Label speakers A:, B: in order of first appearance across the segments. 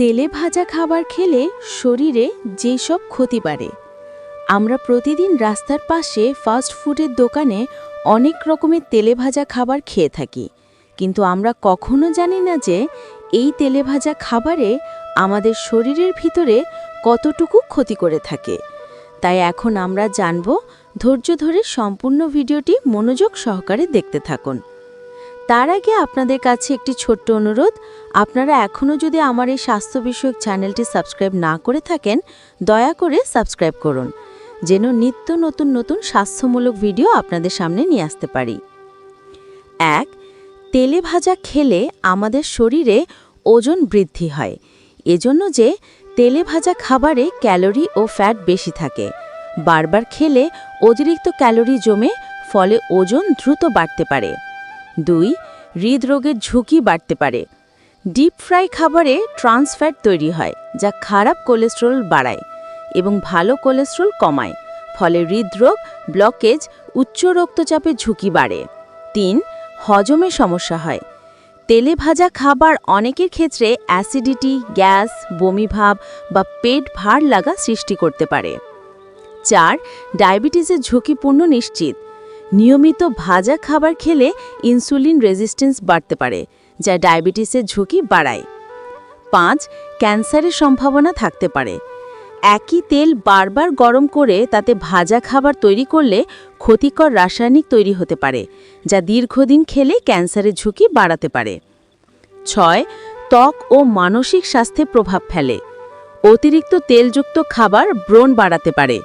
A: তেলে ভাজা খাবার খেলে শরীরে যেসব ক্ষতি বাড়ে, আমরা প্রতিদিন রাস্তার পাশে ফাস্ট ফুডের দোকানে অনেক রকমের তেলে ভাজা খাবার খেয়ে থাকি। কিন্তু আমরা কখনো জানি না যে এই তেলে ভাজা খাবারে আমাদের শরীরের ভিতরে কতটুকু ক্ষতি করে থাকে। তাই এখন আমরা জানব, ধৈর্য ধরে সম্পূর্ণ ভিডিওটি মনোযোগ সহকারে দেখতে থাকুন। তার আগে আপনাদের কাছে একটি ছোট্ট অনুরোধ, আপনারা এখনও যদি আমার এই স্বাস্থ্য বিষয়ক চ্যানেলটি সাবস্ক্রাইব না করে থাকেন, দয়া করে সাবস্ক্রাইব করুন, যেন নিত্য নতুন নতুন স্বাস্থ্যমূলক ভিডিও আপনাদের সামনে নিয়ে আসতে পারি। এক, তেলে ভাজা খেলে আমাদের শরীরে ওজন বৃদ্ধি হয়, এজন্য যে তেলে ভাজা খাবারে ক্যালোরি ও ফ্যাট বেশি থাকে, বারবার খেলে অতিরিক্ত ক্যালোরি জমে ফলে ওজন দ্রুত বাড়তে পারে। দুই, হৃদরোগের ঝুঁকি বাড়তে পারে। ডিপ ফ্রাই খাবারে ট্রান্সফ্যাট তৈরি হয়, যা খারাপ কোলেস্টেরল বাড়ায় এবং ভালো কোলেস্টেরল কমায়, ফলে হৃদরোগ, ব্লকেজ, উচ্চ রক্তচাপের ঝুঁকি বাড়ে। তিন, হজমে সমস্যা হয়। তেলে ভাজা খাবার অনেকের ক্ষেত্রে অ্যাসিডিটি, গ্যাস, বমিভাব বা পেট ভার লাগা সৃষ্টি করতে পারে। চার, ডায়াবেটিসের ঝুঁকিপূর্ণ নিশ্চিত। নিয়মিত ভাজা খাবার খেলে ইনসুলিন রেজিস্ট্যান্স বাড়তে পারে, যা ডায়াবেটিসের ঝুঁকি বাড়ায়। পাঁচ, ক্যান্সারের সম্ভাবনা থাকতে পারে। একই তেল বারবার গরম করে তাতে ভাজা খাবার তৈরি করলে ক্ষতিকর রাসায়নিক তৈরি হতে পারে, যা দীর্ঘদিন খেলে ক্যান্সারের ঝুঁকি বাড়াতে পারে। ছয়, ত্বক ও মানসিক স্বাস্থ্যে প্রভাব ফেলে। অতিরিক্ত তেলযুক্ত খাবার ব্রণ বাড়াতে পারে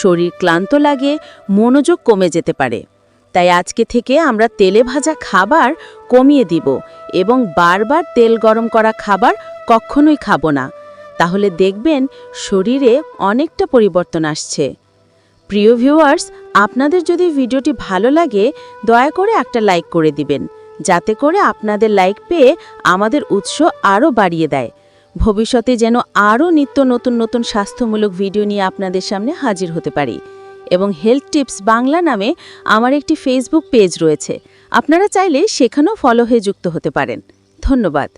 A: শরীর ক্লান্ত লাগে, মনোযোগ কমে যেতে পারে। তাই আজকে থেকে আমরা তেলে ভাজা খাবার কমিয়ে দিব এবং বারবার তেল গরম করা খাবার কখনোই খাব না। তাহলে দেখবেন শরীরে অনেকটা পরিবর্তন আসছে। প্রিয় ভিউয়ার্স আপনাদের যদি ভিডিওটি ভালো লাগে, দয়া করে একটা লাইক করে দিবেন। যাতে করে আপনাদের লাইক পেয়ে আমাদের উৎস আরও বাড়িয়ে দেয়। ভবিষ্যতে যেন আরও নিত্য নতুন নতুন স্বাস্থ্যমূলক ভিডিও নিয়ে আপনাদের সামনে হাজির হতে পারি। এবং হেলথ টিপস বাংলা নামে আমার একটি ফেসবুক পেজ রয়েছে। আপনারা চাইলে সেখানেও ফলো হয়ে যুক্ত হতে পারেন। ধন্যবাদ।